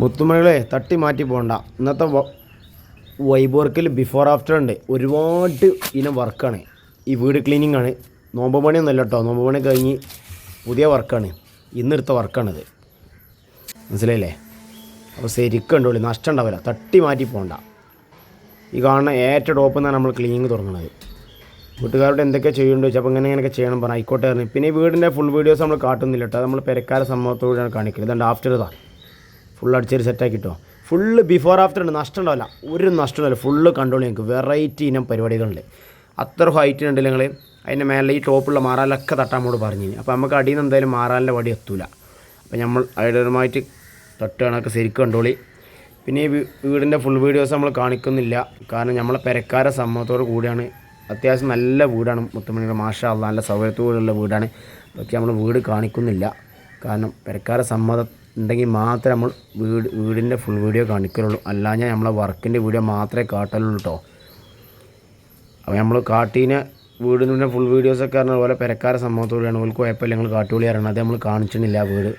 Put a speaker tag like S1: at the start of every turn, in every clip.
S1: മുത്തുമണികളെ തട്ടി മാറ്റി പോകണ്ട ഇന്നത്തെ വൈബ് വർക്കിൽ ബിഫോർ ആഫ്റ്റർ ഉണ്ട്. ഒരുപാട് ഇനം വർക്കാണ് ഈ വീട് ക്ലീനിങ് ആണ്. നോമ്പ് പണിയൊന്നുമല്ല കേട്ടോ നോമ്പ് പണി കഴിഞ്ഞ് പുതിയ വർക്കാണ് ഇന്നെടുത്ത വർക്കാണിത് മനസ്സിലായില്ലേ? അപ്പോൾ ശരിക്കും ഉണ്ടോളി നഷ്ടം ഉണ്ടാവില്ല. തട്ടി മാറ്റി പോകണ്ട ഈ കാണുന്ന ഏറ്റവും ടോപ്പ് നിന്നാണ് നമ്മൾ ക്ലീനിങ് തുടങ്ങുന്നത് വീട്ടുകാരോട് എന്തൊക്കെ ചെയ്യുന്നുണ്ട് ചോദിച്ചാൽ അപ്പോൾ ഇങ്ങനെ ഇങ്ങനെയൊക്കെ ചെയ്യണം പറഞ്ഞു. ആയിക്കോട്ടെ പിന്നെ ഈ വീടിന്റെ ഫുൾ വീഡിയോസ് നമ്മൾ കാട്ടുന്നില്ല കേട്ടോ നമ്മൾ പെരക്കാര സംഭവത്തോടെയാണ് കാണിക്കുന്നത് ഇതുണ്ട് ആഫ്റ്റർ ഇതാ. ഫുൾ അടിച്ചൊരു സെറ്റാക്കിട്ടോ ഫുള്ള് ബിഫോർ ആഫ്റ്റർ ഉണ്ട് നഷ്ടം ഉണ്ടാവില്ല ഒരു നഷ്ടം ഉണ്ടാവില്ല ഫുള്ള് കണ്ട്രോൾ ഞങ്ങൾക്ക് വെറൈറ്റി ഇനം പരിപാടികളുണ്ട്. അത്ര ഹൈറ്റ് ഉണ്ട് ഞങ്ങൾ അതിന്റെ മേലെ ഈ ടോപ്പുള്ള മാറാലൊക്കെ തട്ടാൻ കൂടെ പറഞ്ഞു അപ്പോൾ നമുക്ക് അടിയിൽ നിന്ന് എന്തായാലും മാറാലിന്റെ വടി എത്തൂല. അപ്പോൾ നമ്മൾ ഐഡിയമായിട്ട് തട്ടുകണക്ക് ശരിക്കും കണ്ടോളി പിന്നെ ഈ വീടിന്റെ ഫുൾ വീഡിയോസ് നമ്മൾ കാണിക്കുന്നില്ല. കാരണം നമ്മളെ പെരക്കാര സമ്മതത്തോട് കൂടിയാണ്. അത്യാവശ്യം നല്ല വീടാണ് മുത്തമണിയുടെ. മാഷ നല്ല സൗകര്യത്തോടുള്ള വീടാണ്. പക്ഷേ നമ്മൾ വീട് കാണിക്കുന്നില്ല. കാരണം പെരക്കാര സമ്മതം ഉണ്ടെങ്കിൽ മാത്രമേ നമ്മൾ വീട് വീടിന്റെ ഫുൾ വീഡിയോ കാണിക്കലുള്ളൂ. അല്ലാഞ്ഞാൽ നമ്മളെ വർക്കിന്റെ വീഡിയോ മാത്രമേ കാട്ടലുള്ളൂ കേട്ടോ അപ്പോൾ നമ്മൾ കാട്ടീനെ വീടിന്റെ ഫുൾ വീഡിയോസൊക്കെ പറഞ്ഞ പോലെ പെരക്കാര സമ്മതത്തോടെയാണ് ഓൾക്ക് കുഴപ്പമില്ല ഞങ്ങൾ കാട്ടുപൊളി അറിയണം അത് നമ്മൾ കാണിച്ചിട്ടില്ല വീട്.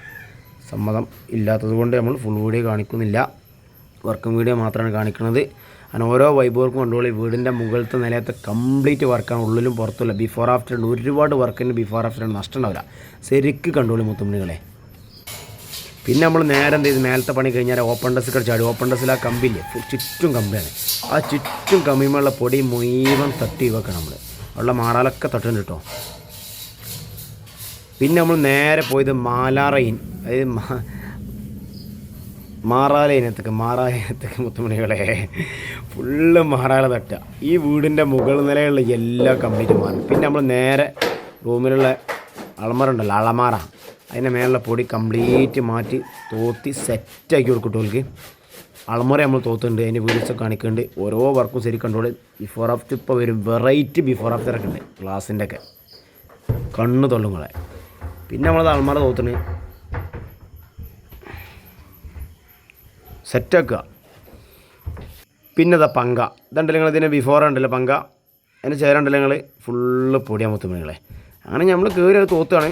S1: സമ്മതം ഇല്ലാത്തത് കൊണ്ട് നമ്മൾ ഫുൾ വീഡിയോ കാണിക്കുന്നില്ല. വർക്കും വീഡിയോ മാത്രമാണ് കാണിക്കുന്നത് അങ്ങനെ ഓരോ വൈബോർക്കും കൊണ്ടുപോയി. വീടിന്റെ മുകളിലത്തെ നിലയത്തെ കംപ്ലീറ്റ് വർക്കാണ് ഉള്ളിലും പുറത്തുള്ള ബിഫോർ ആഫ്റ്റർ ഒരുപാട് വർക്കിന് ബിഫോർ ആഫ്റ്റർ നഷ്ടം ഉണ്ടാവില്ല. ശരിക്ക് കണ്ടുപോളി മുത്തുമണികളെ. പിന്നെ നമ്മൾ നേരെ എന്ത് ചെയ്ത്? മേലത്തെ പണി കഴിഞ്ഞാൽ ഓപ്പൺ ഡെസ്ക് ചാടി. ഓപ്പൺ ഡെസ്സിൽ ആ കമ്പില്ലേ ചുറ്റും കമ്പിയാണ്. ആ ചുറ്റും കമ്പിയുമുള്ള പൊടി മുഴുവൻ തട്ടി വെക്കണം നമ്മൾ ഉള്ള മാറാലൊക്കെ തട്ടുണ്ട് കേട്ടോ. പിന്നെ നമ്മൾ നേരെ പോയത് മാലാറയിൻ. അതായത് മാറാലയിനത്തേക്ക് മാറാലയിനത്തേക്ക് മുത്തുമണികളെ. ഫുള്ള് മാറാല തട്ടുക. ഈ വീടിന്റെ മുകൾ നിലയുള്ള എല്ലാ കംപ്ലീറ്റ് മാറും പിന്നെ നമ്മൾ നേരെ റൂമിലുള്ള അളമറ ഉണ്ടല്ലോ അളമാറ അതിന്റെ മേലുള്ള പൊടി കംപ്ലീറ്റ് മാറ്റി തോത്തി സെറ്റാക്കി കൊടുക്കട്ടോൾക്ക് അളമുറ നമ്മൾ തോത്തുണ്ട് അതിന്റെ വീഡിയോസ് കാണിക്കുന്നുണ്ട്. ഓരോ വർക്കും ശരി കണ്ടോളി ബിഫോർ ആഫ്റ്റർ ഇപ്പോൾ വരും. വെറൈറ്റി ബിഫോർ ആഫ്റ്റർ ഒക്കെ ഉണ്ട്. ഗ്ലാസിന്റെ ഒക്കെ. കണ്ണ് തൊള്ളുങ്ങളെ പിന്നെ നമ്മളത് അളമുറ തോത്തണ് സെറ്റാക്കുക പിന്നെ ഇതാ പങ്ക. ഇതുണ്ടല്ലോ നിങ്ങൾ ഇതിന്റെ ബിഫോർ ഉണ്ടല്ലോ പങ്ക. അതിന് ചേരുണ്ടല്ലോ നിങ്ങൾ ഫുള്ള് പൊടിയാൻ നിങ്ങളെ. അങ്ങനെ നമ്മൾ കയറി അത് തോത്തുകയാണ്.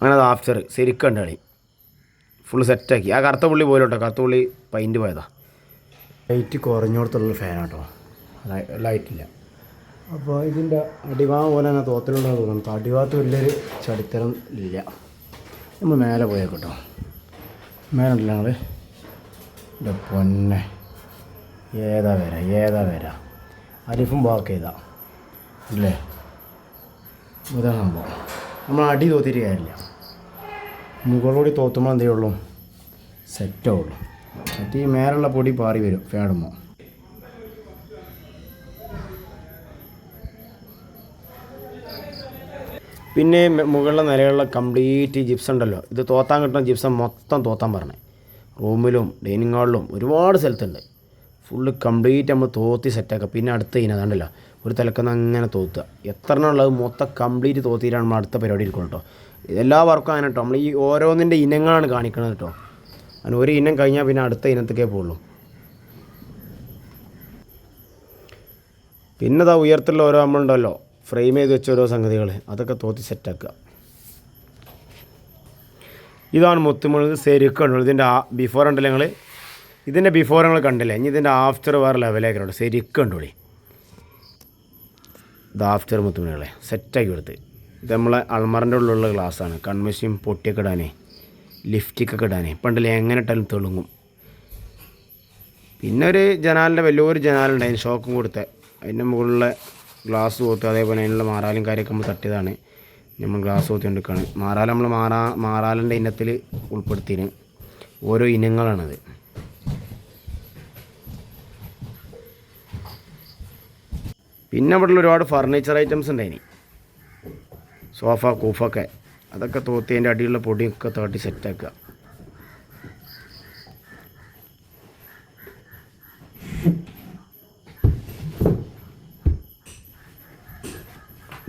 S1: അങ്ങനെ അത് ആഫ്റ്റർ ശരിക്കുണ്ട് കളി ഫുൾ സെറ്റാക്കി ആ കറുത്ത പുള്ളി പോയില്ലോട്ടോ? കറുത്ത പുള്ളി പൈന്റ് പോയതാ. ലൈറ്റ് കുറഞ്ഞോടത്തുള്ള ഫാനാട്ടോ ലൈറ്റില്ല അപ്പോൾ ഇതിന്റെ അടിവാ പോലെ തന്നെ തോത്തലുണ്ടെന്ന് തോന്നുന്നു. അടിവാത്ത വലിയൊരു ചടിത്തരം ഇല്ല. നമ്മൾ മേലെ പോയേക്കട്ടോ. മേലെ ഉണ്ടല്ലോ ഞങ്ങൾ എന്റെ പൊന്നെ. ഏതാ വര? ഏതാ വര? അരിഫും ബാക്ക് ചെയ്താ അല്ലേ ഇതാ സംഭവം. നമ്മൾ അടി തോത്തിയിട്ട് കാര്യമില്ല. മുകളോടി തോത്തുമ്പോൾ എന്തേ ഉള്ളൂ? സെറ്റാവുള്ളൂ സെറ്റ് ഈ മേലുള്ള പൊടി പാറി വരും ഫേടുമ്പോൾ പിന്നെ മുകളിലെ നിലയുള്ള കംപ്ലീറ്റ് ജിപ്സം ഉണ്ടല്ലോ. ഇത് തോത്താൻ കിട്ടുന്ന ജിപ്സം മൊത്തം തോത്താൻ പറഞ്ഞേ. റൂമിലും ഡൈനിങ് ഹാളിലും ഒരുപാട് സ്ഥലത്തുണ്ട്. ഫുള്ള് കംപ്ലീറ്റ് നമ്മൾ തോത്തി സെറ്റാക്കുക പിന്നെ അടുത്ത അതുണ്ടല്ലോ. ഒരു തലക്കുന്ന അങ്ങനെ തോത്തുക. എത്ര എണ്ണം ഉള്ളത്? മൊത്തം കംപ്ലീറ്റ് തോത്തിയിട്ടാണ് നമ്മൾ അടുത്ത പരിപാടി ഇരിക്കുന്നത് കേട്ടോ. എല്ലാ വർക്കും അങ്ങനെ കേട്ടോ നമ്മൾ ഈ ഓരോന്നിന്റെ ഇനങ്ങളാണ് കാണിക്കുന്നത് കേട്ടോ അങ്ങനെ ഒരു ഇനം കഴിഞ്ഞാൽ പിന്നെ അടുത്ത ഇനത്തേക്കേ പോകുള്ളൂ പിന്നെ ഇതാ ഉയർത്തുള്ള ഓരോ നമ്മളുണ്ടല്ലോ. ഫ്രെയിം ചെയ്ത് വെച്ച ഓരോ സംഗതികൾ അതൊക്കെ തോത്തി സെറ്റാക്കുക ഇതാണ് മുത്തുമുളക് ശരിക്കുണ്ടല്ലോ ഇതിന്റെ ബിഫോർ ഉണ്ടല്ലോ ഞങ്ങൾ ഇതിന്റെ ബിഫോർ ഞങ്ങൾ കണ്ടില്ലേ? ഇനി ഇതിന്റെ ആഫ്റ്റർ വേറെ ലെവലേക്കുണ്ട് ശരിക്കും ഉണ്ടോളി ഇത് ആഫ്റ്റർ മുത്തുമണികളെ. സെറ്റാക്കി കൊടുത്ത്. ഇത് നമ്മളെ അൾമറിന്റെ ഉള്ളിലുള്ള ഗ്ലാസ്സാണ്. കൺമശിയും പൊട്ടിയൊക്കെ ഇടാനേ ലിഫ്റ്റിക്കൊക്കെ ഇടാനേ. പണ്ടല്ലേ എങ്ങനെ ഇട്ടാലും തെളുങ്ങും. പിന്നെ ഒരു ജനാലിന്റെ വലിയൊരു ജനാലുണ്ട് അതിന് ഷോക്കും കൊടുത്ത്. അതിന്റെ മുകളിലെ ഗ്ലാസ് പോത്ത് അതേപോലെ അതിനുള്ള മാറാലും കാര്യമൊക്കെ നമ്മൾ തട്ടിയതാണ്. നമ്മൾ ഗ്ലാസ് പോത്തി കൊണ്ടിരിക്കുകയാണ് മാറാല നമ്മൾ മാറാ മാറാലിന്റെ ഇനത്തിൽ ഉൾപ്പെടുത്തിന് ഓരോ ഇനങ്ങളാണത്. പിന്നെ അവിടെ ഒരുപാട് ഫർണിച്ചർ ഐറ്റംസ് ഉണ്ടായിനി. സോഫ കൂഫൊക്കെ. അതൊക്കെ തോത്തി അതിന്റെ അടിയിലുള്ള പൊടിയൊക്കെ തട്ടി സെറ്റാക്കുക.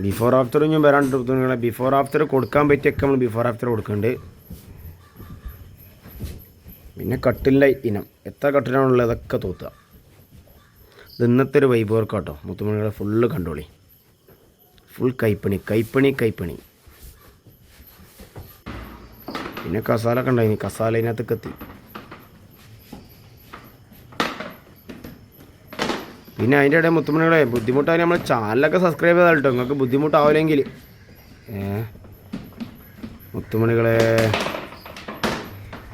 S1: ബിഫോർ ആഫ്റ്റർ ഞാൻ വരാണ്ട് തുണികളെ. ബിഫോർ ആഫ്റ്റർ കൊടുക്കാൻ പറ്റിയൊക്കെ നമ്മൾ ബിഫോർ ആഫ്റ്റർ കൊടുക്കുന്നുണ്ട് പിന്നെ കട്ടിലിന്റെ ഇനം. എത്ര കട്ടിലാണുള്ളത് അതൊക്കെ തോത്തുക. ഇത് ഇന്നത്തെ ഒരു വൈബ് വർക്കാട്ടോ മുത്തുമണികളെ ഫുള്ള് കണ്ടോളി. ഫുൾ കൈപ്പണി കൈപ്പണി കൈപ്പണി. പിന്നെ കസാല ഒക്കെ ഉണ്ടായിനി കസാല അതിനകത്ത് കത്തി പിന്നെ അതിന്റെ ഇടയിൽ മുത്തുമണികളെ ബുദ്ധിമുട്ടായി നമ്മൾ ചാനലൊക്കെ സബ്സ്ക്രൈബ് ചെയ്താൽ കേട്ടോ നിങ്ങൾക്ക് ബുദ്ധിമുട്ടാവില്ലെങ്കിൽ. മുത്തുമണികളെ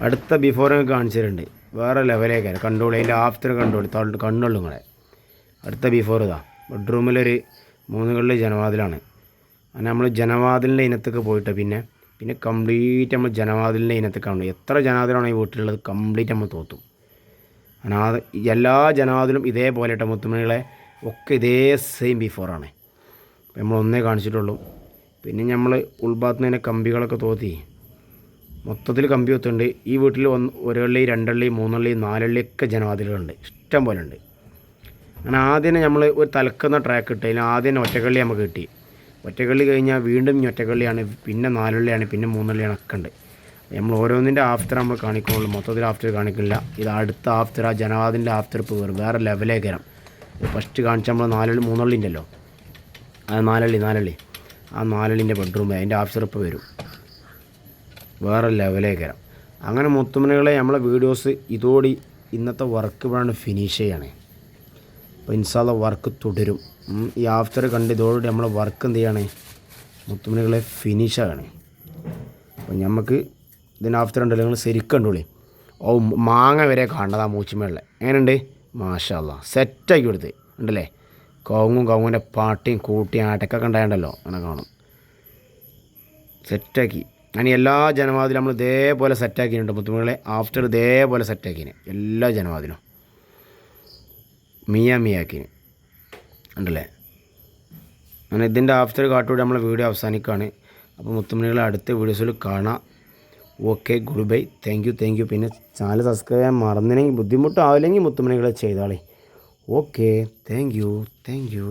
S1: അടുത്ത ബിഫോർ നിങ്ങൾക്ക് കാണിച്ചിട്ടുണ്ട് വേറെ ലെവലേക്കാണ് കണ്ടോളി അതിന്റെ ആഫ്റ്റർ കണ്ടോളി കണ്ണുള്ളൂ നിങ്ങളെ. അടുത്ത ബിഫോർ ഇതാ. ബെഡ്റൂമിലൊരു മൂന്ന് കള്ളി ജനവാതിലാണ്. അങ്ങനെ നമ്മൾ ജനവാതിലിന്റെ ഇനത്തൊക്കെ പോയിട്ട് പിന്നെ പിന്നെ കംപ്ലീറ്റ് നമ്മൾ ജനവാതിലിന്റെ ഇനത്തൊക്കെയാണ് എത്ര ജനവാതിലാണോ ഈ വീട്ടിലുള്ളത് കംപ്ലീറ്റ് നമ്മൾ തോത്തും. അനാഥ എല്ലാ ജനവാതിലും ഇതേപോലെ ഇട്ട മുത്തുമണികളെ ഒക്കെ ഇതേ സെയിം ബിഫോറാണ് നമ്മൾ ഒന്നേ കാണിച്ചിട്ടുള്ളൂ. പിന്നെ നമ്മൾ ഉൾഭാഗത്ത് നിന്ന് കമ്പികളൊക്കെ തോത്തി. മൊത്തത്തിൽ കമ്പി ഒത്തുണ്ട്. ഈ വീട്ടിൽ ഒന്ന് ഒരള്ളി രണ്ടള്ളി മൂന്നള്ളി നാലള്ളി ഒക്കെ ജനവാതിലുകളുണ്ട് ഇഷ്ടം പോലെ ഉണ്ട് അങ്ങനെ ആദ്യം നമ്മൾ ഒരു തലക്കുന്ന ട്രാക്ക് ഇട്ട് അതിന് ആദ്യം ഒറ്റക്കള്ളി നമുക്ക് കിട്ടി. ഒറ്റക്കള്ളി കഴിഞ്ഞാൽ വീണ്ടും ഒറ്റക്കള്ളിയാണ് പിന്നെ നാലുള്ളിയാണ് പിന്നെ മൂന്നുള്ളിയാണ് ഒക്കെ ഉണ്ട്. നമ്മൾ ഓരോന്നിന്റെ ആഫ്റ്റർ നമ്മൾ കാണിക്കുള്ളൂ. മൊത്തത്തിൽ ആഫ്റ്റർ കാണിക്കില്ല. ഇത് അടുത്ത ആഫ്റ്റർ ആ ജനവാദിന്റെ ആഫ്റ്റർ ഇപ്പോൾ വേറെ വേറെ ലെവലേക്ക് വരാം ഫസ്റ്റ് കാണിച്ച നമ്മൾ നാലുള്ളി മൂന്നുള്ളി ഉണ്ടല്ലോ ആ നാലള്ളി നാലള്ളി. ആ നാലള്ളിന്റെ ബെഡ്റൂം അതിന്റെ ആഫ്റ്റർ ഇപ്പോൾ വരും. വേറെ ലെവലേക്ക് വരാം അങ്ങനെ മുത്തുമണികളെ നമ്മളെ വീഡിയോസ് ഇതോടി ഇന്നത്തെ വർക്ക് ഇവിടെയാണ് ഫിനിഷ് ചെയ്യണേ. അപ്പോൾ ഇൻസാല വർക്ക് തുടരും. ഈ ആഫ്റ്റർ കണ്ട് ഇതോടുകൂടി നമ്മൾ വർക്ക് എന്ത് ചെയ്യണേ? മുത്തുമണികളെ ഫിനിഷ് ആകണേ. അപ്പം നമുക്ക് ഇതിന് ആഫ്റ്റർ ഉണ്ടല്ലോ നിങ്ങൾ ശരിക്കും കണ്ടോളി. ഓ മാങ്ങ വരെ കാണേണ്ടത് ആ മൂച്ചിമേളിലെ എങ്ങനെയുണ്ട്? മാഷല്ല സെറ്റാക്കി കൊടുത്ത്. ഉണ്ടല്ലേ? കോങ്ങും കവുങ്ങിന്റെ പാട്ടിയും കൂട്ടിയും ആട്ടൊക്കെ ഉണ്ടായിട്ടുണ്ടല്ലോ അങ്ങനെ കാണും. സെറ്റാക്കി അങ്ങനെ എല്ലാ ജനവാതിലും നമ്മൾ ഇതേപോലെ സെറ്റാക്കിയിട്ടുണ്ട് മുത്തുമണികളെ. ആഫ്റ്റർ ഇതേപോലെ സെറ്റാക്കിന് എല്ലാ ജനവാതിലും. മിയ മിയാക്കിന് ഉണ്ടല്ലേ? അങ്ങനെ ഇതിന്റെ ആഫ്റ്റർ കാട്ടുകൂടി നമ്മളെ വീഡിയോ അവസാനിക്കുകയാണ് അപ്പോൾ മുത്തുമണികളെ അടുത്ത വീഡിയോസിൽ കാണാം. Okay goodbye thank you thank you പിന്നെ ചാനൽ സബ്സ്ക്രൈബ് ചെയ്യാൻ മറന്നില്ലെങ്കിൽ ബുദ്ധിമുട്ടാവില്ലെങ്കിൽ മുത്തുമണികളെ ചെയ്താളേ. Okay thank you thank you